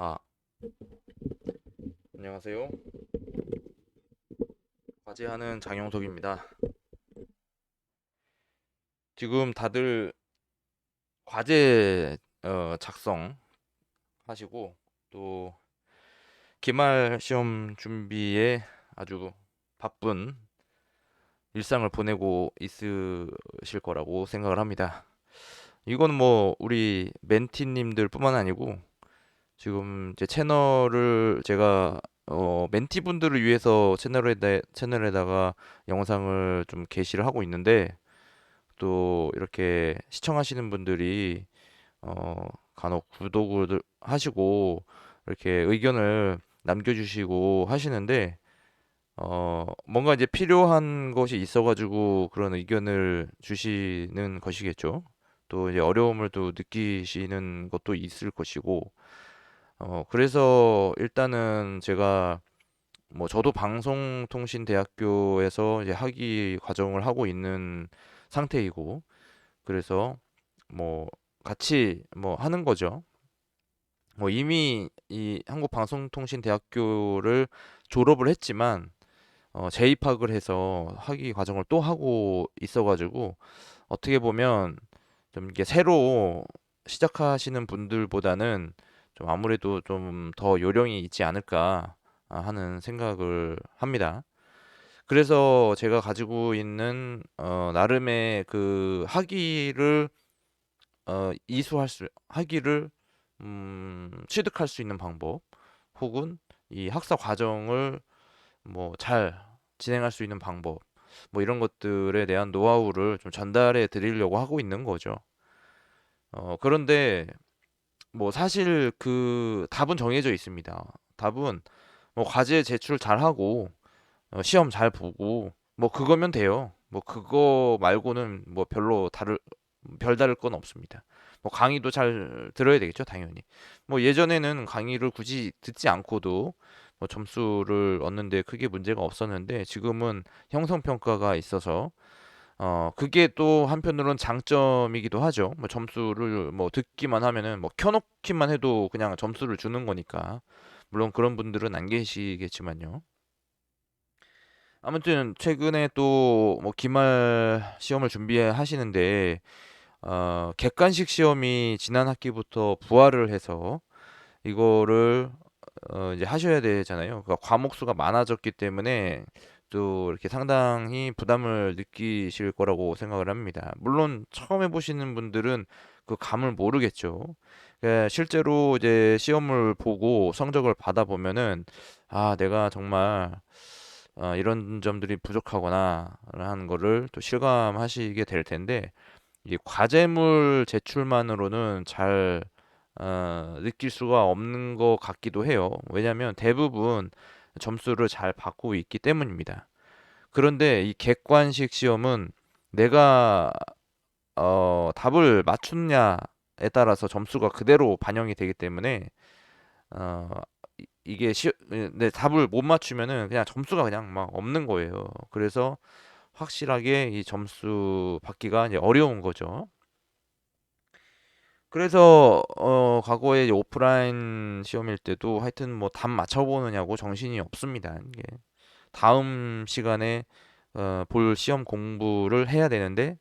아, 안녕하세요. 과제하는 장영석입니다. 지금 다들 과제 어, 작성 하시고 또 기말 시험 준비에 아주 바쁜 일상을 보내고 있으실 거라고 생각을 합니다. 이건 뭐 우리 멘티님들뿐만 아니고 지금 제 채널을 제가 어, 멘티 분들을 위해서 채널에다, 채널에다가 영상을 좀 게시를 하고 있는데 또 이렇게 시청하시는 분들이 어, 간혹 구독을 하시고 이렇게 의견을 남겨주시고 하시는데 어, 뭔가 이제 필요한 것이 있어가지고 그런 의견을 주시는 것이겠죠. 또 이제 어려움을 또 느끼시는 것도 있을 것이고 어, 그래서 일단은 제가 뭐 저도 방송통신대학교에서 이제 학위 과정을 하고 있는 상태이고 그래서 뭐 같이 뭐 하는 거죠. 뭐 이미 이 한국방송통신대학교를 졸업을 했지만 어, 재입학을 해서 학위 과정을 또 하고 있어가지고 어떻게 보면 좀 이게 새로 시작하시는 분들보다는 좀 아무래도 좀 더 요령이 있지 않을까 아, 하는 생각을 합니다. 그래서 제가 가지고 있는 어, 나름의 그 학위를 어, 이수할 수 학위를 음, 취득할 수 있는 방법 혹은 이 학사 과정을 뭐 잘 진행할 수 있는 방법 뭐 이런 것들에 대한 노하우를 좀 전달해 드리려고 하고 있는 거죠. 어, 그런데 뭐 사실 그 답은 정해져 있습니다. 답은 뭐 과제 제출 잘하고 어, 시험 잘 보고 뭐 그거면 돼요. 뭐 그거 말고는 뭐 별로 다를 별다를 건 없습니다. 뭐 강의도 잘 들어야 되겠죠, 당연히. 뭐 예전에는 강의를 굳이 듣지 않고도 뭐 점수를 얻는데 크게 문제가 없었는데 지금은 형성평가가 있어서 어, 그게 또 한편으로는 장점이기도 하죠. 뭐 점수를 뭐 듣기만 하면은 뭐 켜놓기만 해도 그냥 점수를 주는 거니까. 물론 그런 분들은 안 계시겠지만요. 아무튼 최근에 또 뭐 기말 시험을 준비하시는데 어, 객관식 시험이 지난 학기부터 부활을 해서 이거를 어, 이제 하셔야 되잖아요. 그러니까 과목 수가 많아졌기 때문에 또 이렇게 상당히 부담을 느끼실 거라고 생각을 합니다. 물론 처음 해보시는 분들은 그 감을 모르겠죠. 예, 실제로 이제 시험을 보고 성적을 받아 보면은 아, 내가 정말 어, 이런 점들이 부족하구나 하는 거를 또 실감하시게 될 텐데 이 과제물 제출만으로는 잘 어, 느낄 수가 없는 것 같기도 해요. 왜냐하면 대부분 점수를 잘 받고 있기 때문입니다. 그런데 이 객관식 시험은 내가 어, 답을 맞췄냐에 따라서 점수가 그대로 반영이 되기 때문에 어, 이- 이게 시, 내 답을 못 맞추면은 그냥 점수가 그냥 막 없는 거예요. 그래서 확실하게 이 점수 받기가 이제 어려운 거죠. 그래서 어 과거에 오프라인 시험일 때도 하여튼 뭐 답 맞춰 보느냐고 정신이 없습니다. 이게 다음 시간에 어, 볼 시험 공부를 해야 되는데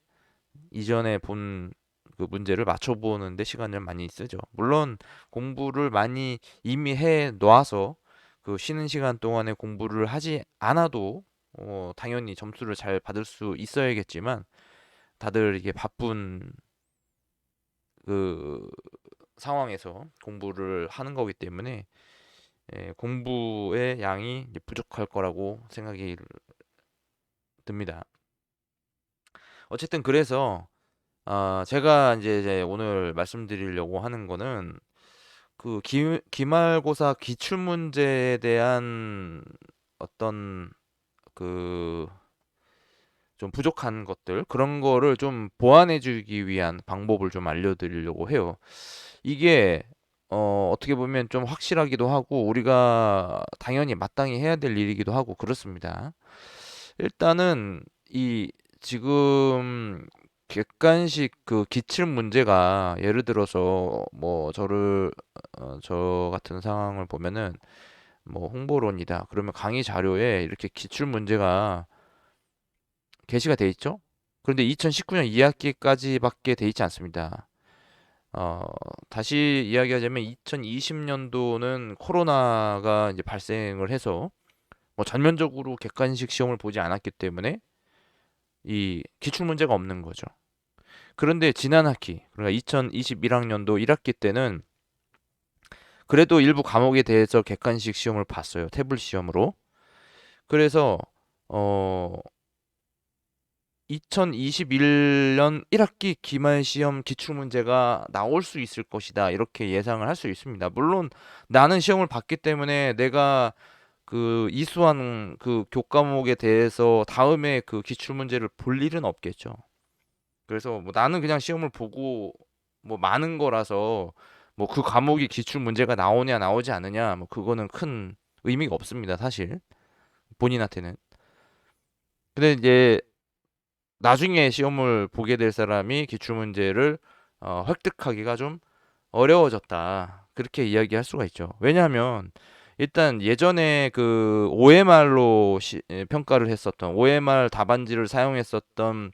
이전에 본 그 문제를 맞춰 보는데 시간을 많이 쓰죠. 물론 공부를 많이 이미 해 놔서 그 쉬는 시간 동안에 공부를 하지 않아도 어, 당연히 점수를 잘 받을 수 있어야겠지만 다들 이게 바쁜 그 상황에서 공부를 하는 거기 때문에 예, 공부의 양이 부족할 거라고 생각이 듭니다. 어쨌든 그래서 아, 제가 이제, 오늘 말씀드리려고 하는 거는 그 기, 기말고사 기출 문제에 대한 어떤 그 좀 부족한 것들 그런 거를 좀 보완해 주기 위한 방법을 좀 알려드리려고 해요. 이게 어, 어떻게 보면 좀 확실하기도 하고 우리가 당연히 마땅히 해야 될 일이기도 하고 그렇습니다. 일단은 이 지금 객관식 그 기출 문제가 예를 들어서 뭐 저를 어, 저 같은 상황을 보면은 뭐 홍보론이다. 그러면 강의 자료에 이렇게 기출 문제가 게시가 돼 있죠? 그런데 2019년 2학기까지밖에 돼 있지 않습니다. 어, 다시 이야기하자면 2020년도는 코로나가 이제 발생을 해서 뭐 전면적으로 객관식 시험을 보지 않았기 때문에 이 기출 문제가 없는 거죠. 그런데 지난 학기, 그러니까 2021학년도 1학기 때는 그래도 일부 과목에 대해서 객관식 시험을 봤어요. 태블 시험으로. 그래서 어 2021년 1학기 기말 시험 기출 문제가 나올 수 있을 것이다. 이렇게 예상을 할 수 있습니다. 물론 나는 시험을 봤기 때문에 내가 그 이수한 그 교과목에 대해서 다음에 그 기출 문제를 볼 일은 없겠죠. 그래서 뭐 나는 그냥 시험을 보고 뭐 많은 거라서 뭐 그 과목이 기출 문제가 나오냐 나오지 않느냐 뭐 그거는 큰 의미가 없습니다. 사실 본인한테는. 근데 이제 나중에 시험을 보게 될 사람이 기출 문제를 어, 획득하기가 좀 어려워졌다. 그렇게 이야기할 수가 있죠. 왜냐하면 일단 예전에 그 OMR로 시, 에, 평가를 했었던 OMR 답안지를 사용했었던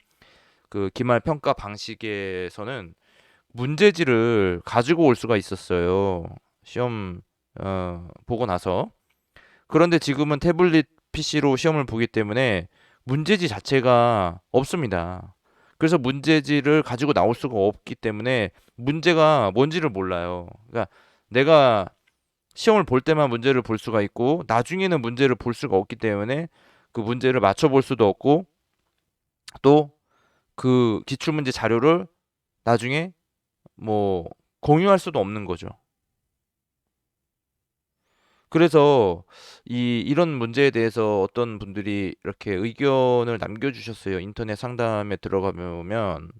그 기말 평가 방식에서는 문제지를 가지고 올 수가 있었어요. 시험 어, 보고 나서. 그런데 지금은 태블릿 PC로 시험을 보기 때문에 문제지 자체가 없습니다. 그래서 문제지를 가지고 나올 수가 없기 때문에 문제가 뭔지를 몰라요. 그러니까 내가 시험을 볼 때만 문제를 볼 수가 있고 나중에는 문제를 볼 수가 없기 때문에 그 문제를 맞춰 볼 수도 없고 또 그 기출 문제 자료를 나중에 뭐 공유할 수도 없는 거죠. 그래서 이 이런 문제에 대해서 어떤 분들이 이렇게 의견을 남겨주셨어요. 인터넷 상담에 들어가 보면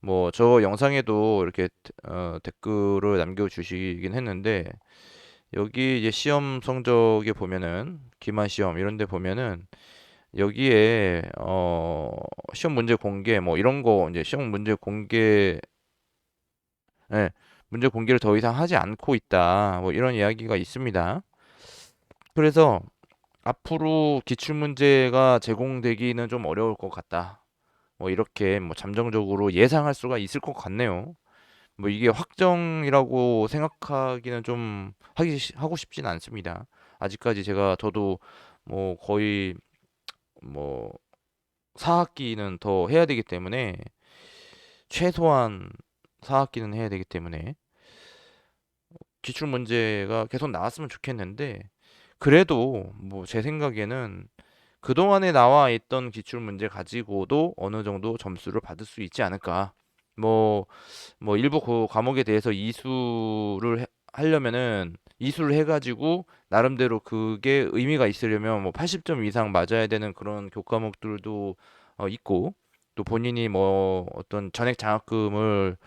뭐 저 영상에도 이렇게 어, 댓글을 남겨주시긴 했는데 여기 이제 시험 성적에 보면은 기말 시험 이런 데 보면은 여기에 어 시험 문제 공개 뭐 이런 거 이제 시험 문제 공개 예, 문제 공개를 더 이상 하지 않고 있다. 뭐 이런 이야기가 있습니다. 그래서 앞으로 기출 문제가 제공되기는 좀 어려울 것 같다. 뭐 이렇게 뭐 잠정적으로 예상할 수가 있을 것 같네요. 뭐 이게 확정이라고 생각하기는 좀 하기 시- 하고 싶진 않습니다. 아직까지 제가 저도 뭐 거의 뭐 4학기는 더 해야 되기 때문에 최소한 4학기는 해야 되기 때문에 기출 문제가 계속 나왔으면 좋겠는데 그래도 뭐 제 생각에는 그동안에 나와 있던 기출 문제 가지고도 어느 정도 점수를 받을 수 있지 않을까. 뭐, 뭐 일부 그 과목에 대해서 이수를 해- 하려면은 이수를 해가지고 나름대로 그게 의미가 있으려면 뭐 80점 이상 맞아야 되는 그런 교과목들도 어, 있고 또 본인이 뭐 어떤 전액 장학금을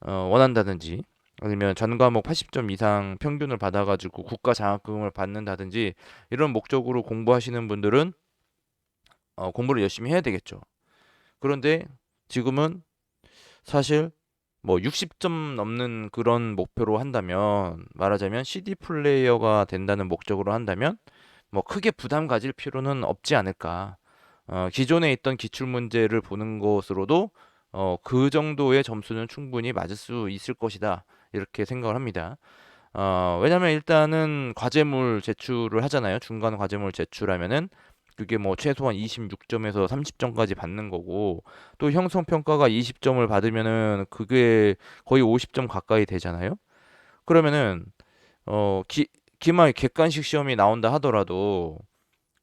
어, 원한다든지 아니면 전 과목 80점 이상 평균을 받아가지고 국가 장학금을 받는다든지 이런 목적으로 공부하시는 분들은 어, 공부를 열심히 해야 되겠죠. 그런데 지금은 사실 뭐 60점 넘는 그런 목표로 한다면 말하자면 CD 플레이어가 된다는 목적으로 한다면 뭐 크게 부담 가질 필요는 없지 않을까. 어, 기존에 있던 기출 문제를 보는 것으로도 어, 그 정도의 점수는 충분히 맞을 수 있을 것이다. 이렇게 생각을 합니다. 어, 왜냐면 일단은 과제물 제출을 하잖아요. 중간 과제물 제출하면은 그게 뭐 최소한 26점에서 30점까지 받는 거고 또 형성 평가가 20점을 받으면은 그게 거의 50점 가까이 되잖아요. 그러면은 어 기, 기말 객관식 시험이 나온다 하더라도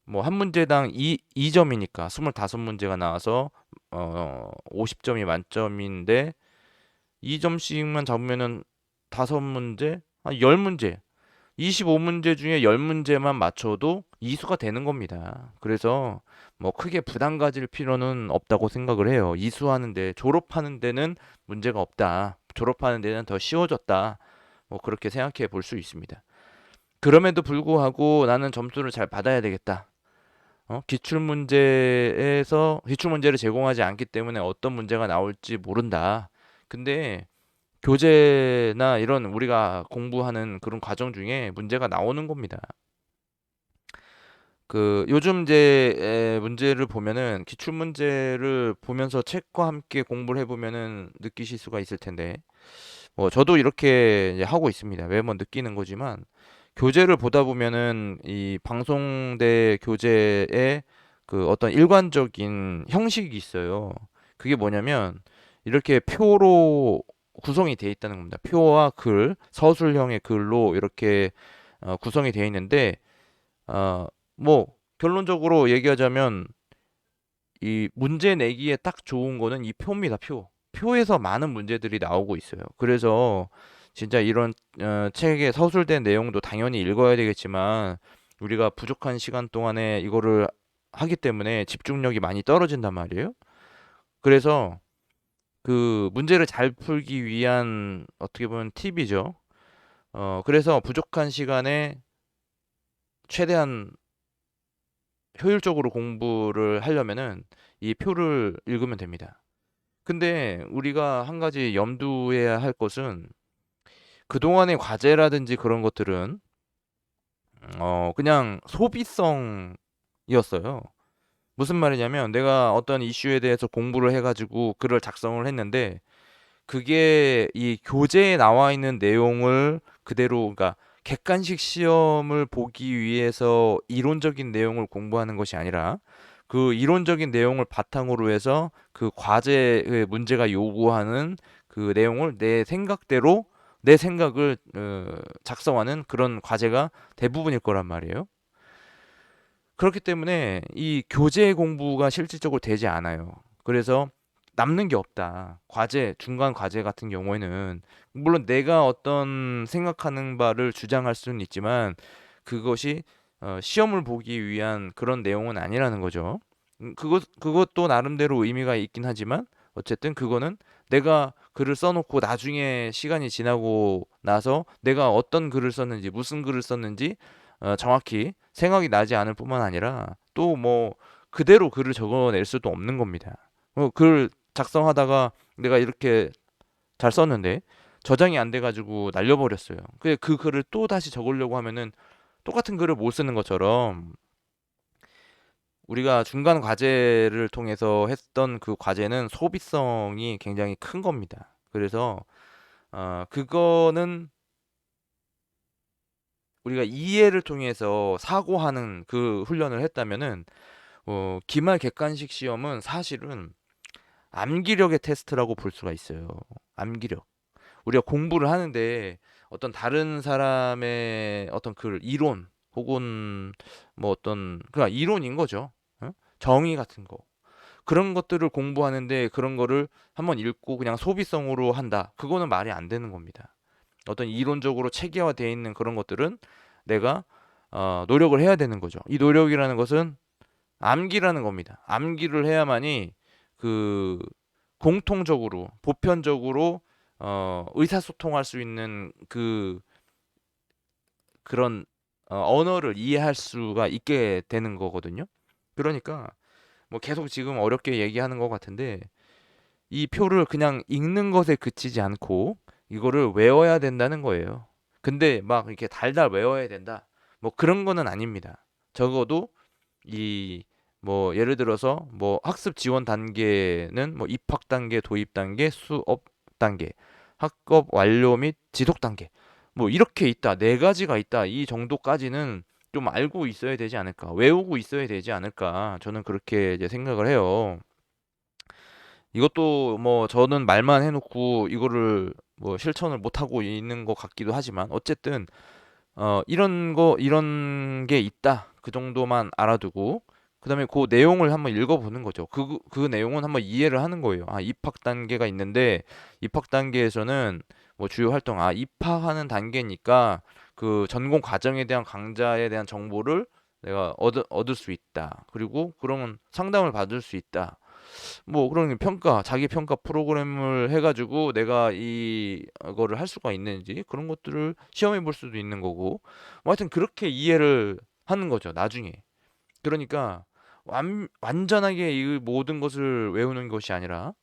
뭐 한 문제당 2, 2점이니까 25문제가 나와서 어 50점이 만점인데 2점씩만 잡으면은 다섯 문제, 한 10문제, 25문제 중에 10문제만 맞춰도 이수가 되는 겁니다. 그래서 뭐 크게 부담 가질 필요는 없다고 생각을 해요. 이수하는데 졸업하는 데는 문제가 없다. 졸업하는 데는 더 쉬워졌다. 뭐 그렇게 생각해 볼 수 있습니다. 그럼에도 불구하고 나는 점수를 잘 받아야 되겠다. 어? 기출 문제에서 기출 문제를 제공하지 않기 때문에 어떤 문제가 나올지 모른다. 근데 교재나 이런 우리가 공부하는 그런 과정 중에 문제가 나오는 겁니다. 그 요즘 이제 에, 문제를 보면은 기출 문제를 보면서 책과 함께 공부를 해보면은 느끼실 수가 있을 텐데 뭐 저도 이렇게 이제 하고 있습니다. 매번 느끼는 거지만 교재를 보다 보면은 이 방송대 교재에 그 어떤 일관적인 형식이 있어요. 그게 뭐냐면 이렇게 표로 구성이 되어 있다는 겁니다. 표와 글, 서술형의 글로 이렇게 어, 구성이 되어 있는데 어, 뭐 결론적으로 얘기하자면 이 문제 내기에 딱 좋은 거는 이 표입니다. 표. 표에서 많은 문제들이 나오고 있어요. 그래서 진짜 이런 어, 책에 서술된 내용도 당연히 읽어야 되겠지만 우리가 부족한 시간 동안에 이거를 하기 때문에 집중력이 많이 떨어진단 말이에요. 그래서 그 문제를 잘 풀기 위한 어떻게 보면 팁이죠. 어, 그래서 부족한 시간에 최대한 효율적으로 공부를 하려면은 이 표를 읽으면 됩니다. 근데 우리가 한 가지 염두해야 할 것은 그동안의 과제라든지 그런 것들은 어 그냥 소비성이었어요. 무슨 말이냐면 내가 어떤 이슈에 대해서 공부를 해가지고 글을 작성을 했는데 그게 이 교재에 나와 있는 내용을 그대로 그러니까 객관식 시험을 보기 위해서 이론적인 내용을 공부하는 것이 아니라 그 이론적인 내용을 바탕으로 해서 그 과제의 문제가 요구하는 그 내용을 내 생각대로 내 생각을 어, 작성하는 그런 과제가 대부분일 거란 말이에요. 그렇기 때문에 이 교재 공부가 실질적으로 되지 않아요. 그래서 남는 게 없다. 과제, 중간 과제 같은 경우에는 물론 내가 어떤 생각하는 바를 주장할 수는 있지만 그것이 어, 시험을 보기 위한 그런 내용은 아니라는 거죠. 음, 그것 그것도 나름대로 의미가 있긴 하지만 어쨌든 그거는 내가 글을 써놓고 나중에 시간이 지나고 나서 내가 어떤 글을 썼는지 무슨 글을 썼는지 어, 정확히 생각이 나지 않을 뿐만 아니라 또 뭐 그대로 글을 적어낼 수도 없는 겁니다. 어, 글 작성하다가 내가 이렇게 잘 썼는데 저장이 안 돼가지고 날려버렸어요. 그, 그 글을 또 다시 적으려고 하면은 똑같은 글을 못 쓰는 것처럼 우리가 중간 과제를 통해서 했던 그 과제는 소비성이 굉장히 큰 겁니다. 그래서 어, 그거는 우리가 이해를 통해서 사고하는 그 훈련을 했다면은 어, 기말 객관식 시험은 사실은 암기력의 테스트라고 볼 수가 있어요. 암기력. 우리가 공부를 하는데 어떤 다른 사람의 어떤 그 이론 혹은 뭐 어떤 그냥 이론인 거죠. 어? 정의 같은 거. 그런 것들을 공부하는데 그런 거를 한번 읽고 그냥 소비성으로 한다. 그거는 말이 안 되는 겁니다. 어떤 이론적으로 체계화되어 있는 그런 것들은 내가 어, 노력을 해야 되는 거죠. 이 노력이라는 것은 암기라는 겁니다. 암기를 해야만이 그 공통적으로 보편적으로 어, 의사소통할 수 있는 그 그런 어, 언어를 이해할 수가 있게 되는 거거든요. 그러니까 뭐 계속 지금 어렵게 얘기하는 것 같은데 이 표를 그냥 읽는 것에 그치지 않고 이거를 외워야 된다는 거예요. 근데 막 이렇게 달달 외워야 된다. 뭐 그런 거는 아닙니다. 적어도 이 뭐 예를 들어서 뭐 학습 지원 단계는 뭐 입학 단계, 도입 단계, 수업 단계, 학업 완료 및 지속 단계. 뭐 이렇게 있다. 네 가지가 있다. 이 정도까지는 좀 알고 있어야 되지 않을까. 외우고 있어야 되지 않을까. 저는 그렇게 이제 생각을 해요. 이것도 뭐 저는 말만 해놓고 이거를 뭐 실천을 못 하고 있는 것 같기도 하지만 어쨌든 어 이런 거 이런 게 있다 그 정도만 알아두고 그다음에 그 내용을 한번 읽어보는 거죠. 그, 그 내용은 한번 이해를 하는 거예요. 아, 입학 단계가 있는데 입학 단계에서는 뭐 주요 활동, 아, 입학하는 단계니까 그 전공 과정에 대한 강좌에 대한 정보를 내가 얻, 얻을 수 있다. 그리고 그러면 상담을 받을 수 있다. 뭐 그런 평가, 자기 평가 프로그램을 해가지고 내가 이거를 할 수가 있는지 그런 것들을 시험해 볼 수도 있는 거고, 뭐 하여튼 그렇게 이해를 하는 거죠. 나중에. 그러니까 완, 완전하게 이 모든 것을 외우는 것이 아니라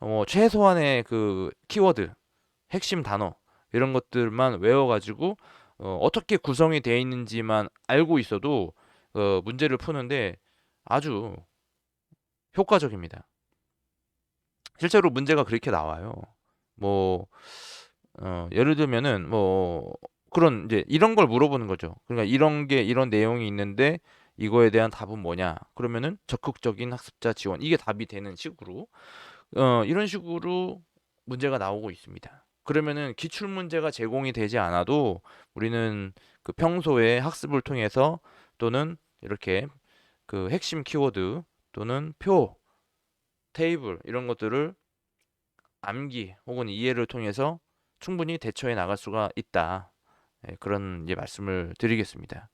어, 최소한의 그 키워드, 핵심 단어 이런 것들만 외워가지고 어, 어떻게 구성이 되어 있는지만 알고 있어도 어, 문제를 푸는데 아주 효과적입니다. 실제로 문제가 그렇게 나와요. 뭐 어, 예를 들면은 뭐 그런 이제 이런 걸 물어보는 거죠. 그러니까 이런 게 이런 내용이 있는데 이거에 대한 답은 뭐냐? 그러면은 적극적인 학습자 지원 이게 답이 되는 식으로 어, 이런 식으로 문제가 나오고 있습니다. 그러면은 기출 문제가 제공이 되지 않아도 우리는 그 평소에 학습을 통해서 또는 이렇게 그 핵심 키워드 또는 표, 테이블 이런 것들을 암기 혹은 이해를 통해서 충분히 대처해 나갈 수가 있다. 예, 그런 이제 말씀을 드리겠습니다.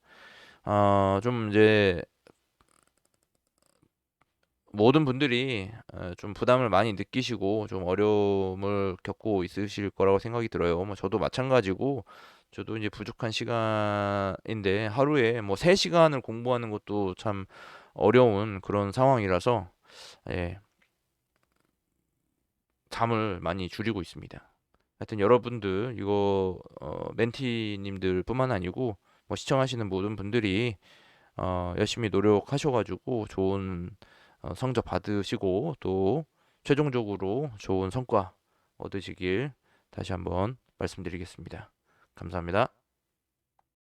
어, 좀 이제 모든 분들이 어, 좀 부담을 많이 느끼시고 좀 어려움을 겪고 있으실 거라고 생각이 들어요. 뭐 저도 마찬가지고 저도 이제 부족한 시간인데 하루에 뭐 3시간을 공부하는 것도 참 어려운 그런 상황이라서 예, 잠을 많이 줄이고 있습니다. 하여튼 여러분들 이거 어, 멘티님들뿐만 아니고 뭐 시청하시는 모든 분들이 어, 열심히 노력하셔가지고 좋은 어, 성적 받으시고 또 최종적으로 좋은 성과 얻으시길 다시 한번 말씀드리겠습니다. 감사합니다.